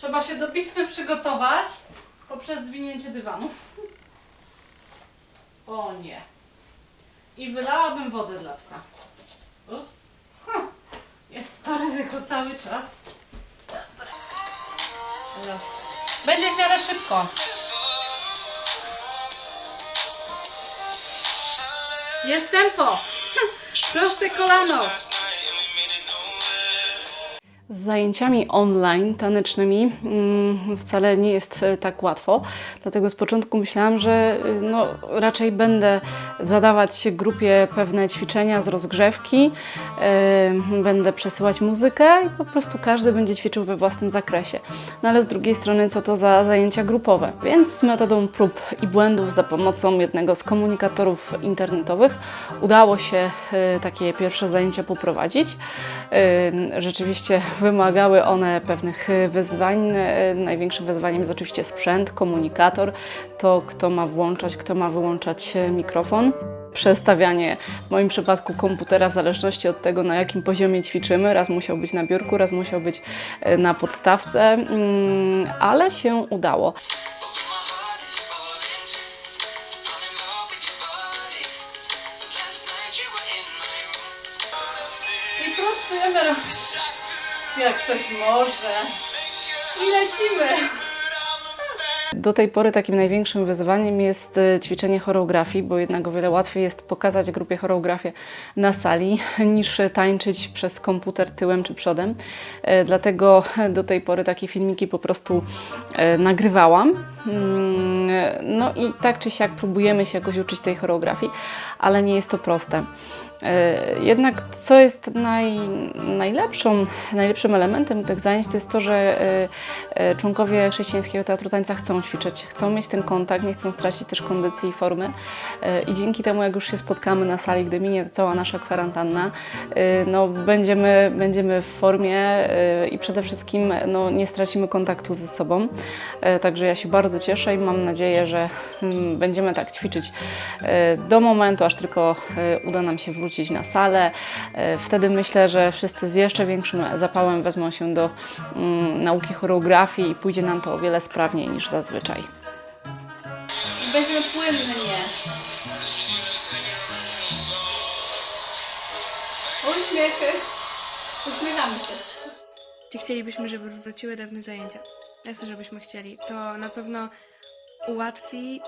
Trzeba się do bitwy przygotować poprzez zwinięcie dywanu. O nie. I wylałabym wodę dla psa. Ups. Jest to ryzyko cały czas. Dobra. Będzie w miarę szybko. Jest tempo. Proste kolano. Z zajęciami online tanecznymi mm, wcale nie jest e, tak łatwo, dlatego z początku myślałam, że y, no, raczej będę zadawać grupie pewne ćwiczenia z rozgrzewki, y, będę przesyłać muzykę i po prostu każdy będzie ćwiczył we własnym zakresie. No ale z drugiej strony, co to za zajęcia grupowe? Więc metodą prób i błędów za pomocą jednego z komunikatorów internetowych udało się takie pierwsze zajęcia poprowadzić. Rzeczywiście wymagały one pewnych wyzwań. Y, Największym wyzwaniem jest oczywiście sprzęt, komunikator, to kto ma włączać, kto ma wyłączać y, mikrofon. Przestawianie w moim przypadku komputera w zależności od tego, na jakim poziomie ćwiczymy. Raz musiał być na biurku, raz musiał być y, na podstawce, mm, ale się udało. I prostujemy rączki, jak ktoś może. I lecimy. Do tej pory takim największym wyzwaniem jest e, ćwiczenie choreografii, bo jednak o wiele łatwiej jest pokazać grupie choreografię na sali, niż tańczyć przez komputer tyłem czy przodem. E, Dlatego do tej pory takie filmiki po prostu e, nagrywałam. Mm, No i tak czy siak próbujemy się jakoś uczyć tej choreografii, ale nie jest to proste. E, Jednak co jest naj, najlepszą, najlepszym elementem tych zajęć, to jest to, że e, e, członkowie Chrześcijańskiego Teatru Tańca chcą ćwiczyć, chcą mieć ten kontakt, nie chcą stracić też kondycji i formy. I dzięki temu, jak już się spotkamy na sali, gdy minie cała nasza kwarantanna, no, będziemy, będziemy w formie i przede wszystkim no, nie stracimy kontaktu ze sobą. Także ja się bardzo cieszę i mam nadzieję, że mm, będziemy tak ćwiczyć e, do momentu, aż tylko e, uda nam się wrócić na salę. E, Wtedy myślę, że wszyscy z jeszcze większym zapałem wezmą się do mm, nauki choreografii i pójdzie nam to o wiele sprawniej niż zazwyczaj. Będziemy płynnie. Uśmiechy. Uśmiechamy się. Czy chcielibyśmy, żeby wróciły dawne zajęcia? Jasne, żebyśmy chcieli. To na pewno ułatwi,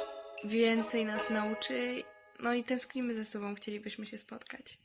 więcej nas nauczy, no i tęsknimy ze sobą, chcielibyśmy się spotkać.